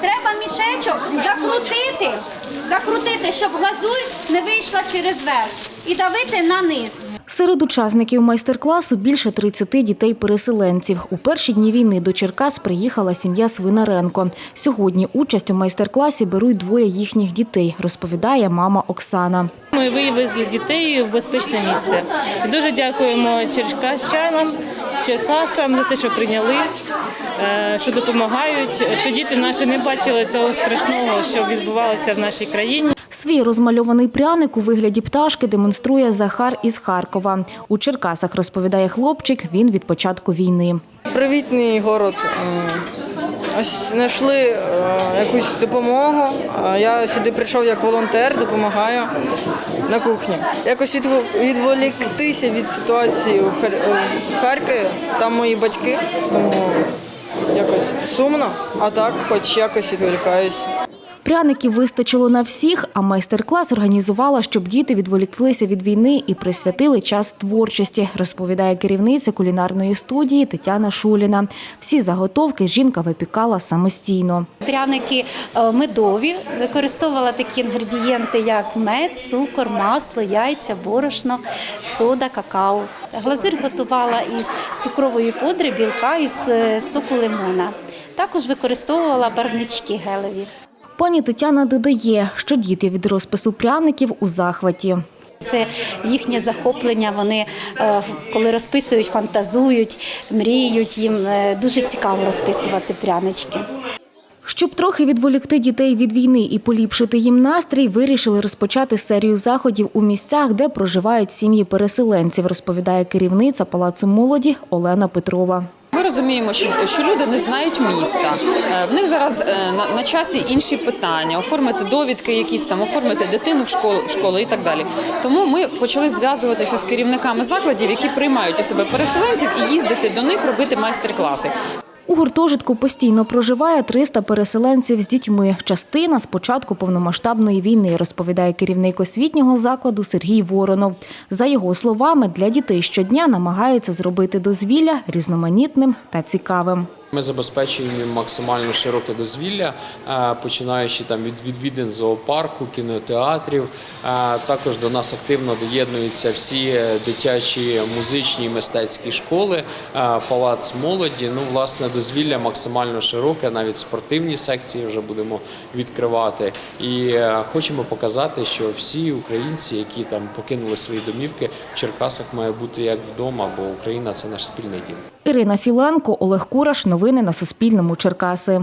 треба мішечок закрутити, закрутити, щоб глазурь не вийшла через верх і давити на низ. Серед учасників майстер-класу більше 30 дітей-переселенців. У перші дні війни до Черкас приїхала сім'я Свинаренко. Сьогодні участь у майстер-класі беруть двоє їхніх дітей, розповідає мама Оксана. Ми вивезли дітей в безпечне місце. Дуже дякуємо черкащанам, черкасам за те, що прийняли, е, що допомагають, що діти наші не бачили цього страшного, що відбувалося в нашій країні. Свій розмальований пряник у вигляді пташки демонструє Захар із Харкова. У Черкасах розповідає хлопчик. Він від початку війни. Привітний город. Ось знайшли е, якусь допомогу. Я сюди прийшов як волонтер, допомагаю на кухні. Якось відво- відволіктися від ситуації у Хар- у Харкові. Там мої батьки, тому якось сумно, а так, хоч якось відволікаюсь. Пряників вистачило на всіх, а майстер-клас організувала, щоб діти відволіклися від війни і присвятили час творчості, розповідає керівниця кулінарної студії Тетяна Шуліна. Всі заготовки жінка випікала самостійно. Пряники е, медові, використовувала такі інгредієнти, як мед, цукор, масло, яйця, борошно, сода, какао. Глазурь готувала із цукрової пудри, білка із е, соку лимона. Також використовувала барвнички гелеві. Пані Тетяна додає, що діти від розпису пряників у захваті. Це їхнє захоплення. Вони е, коли розписують, фантазують, мріють. Їм е, дуже цікаво розписувати прянички. Щоб трохи відволікти дітей від війни і поліпшити їм настрій, вирішили розпочати серію заходів у місцях, де проживають сім'ї переселенців, розповідає керівниця Палацу молоді Олена Петрова. Ми розуміємо, що, що люди не знають міста. Е, В них зараз е, на, на часі інші питання: оформити довідки, якісь там, оформити дитину в школу, в школу і так далі. Тому ми почали зв'язуватися з керівниками закладів, які приймають у себе переселенців, і їздити до них робити майстер-класи. У гуртожитку постійно проживає 300 переселенців з дітьми. Частина з початку повномасштабної війни, розповідає керівник освітнього закладу Сергій Воронов. За його словами, для дітей щодня намагаються зробити дозвілля різноманітним та цікавим. Ми забезпечуємо максимально широке дозвілля, е, починаючи там від відвідин зоопарку, кінотеатрів. Е, Також до нас активно доєднуються всі дитячі музичні і мистецькі школи, е, палац молоді. Ну, власне, дозвілля максимально широке, навіть спортивні секції вже будемо відкривати. І хочемо показати, що всі українці, які там покинули свої домівки, в Черкасах має бути як вдома, бо Україна це наш спільний дім. Ірина Філенко, Олег Кураш. Новини на Суспільному. Черкаси.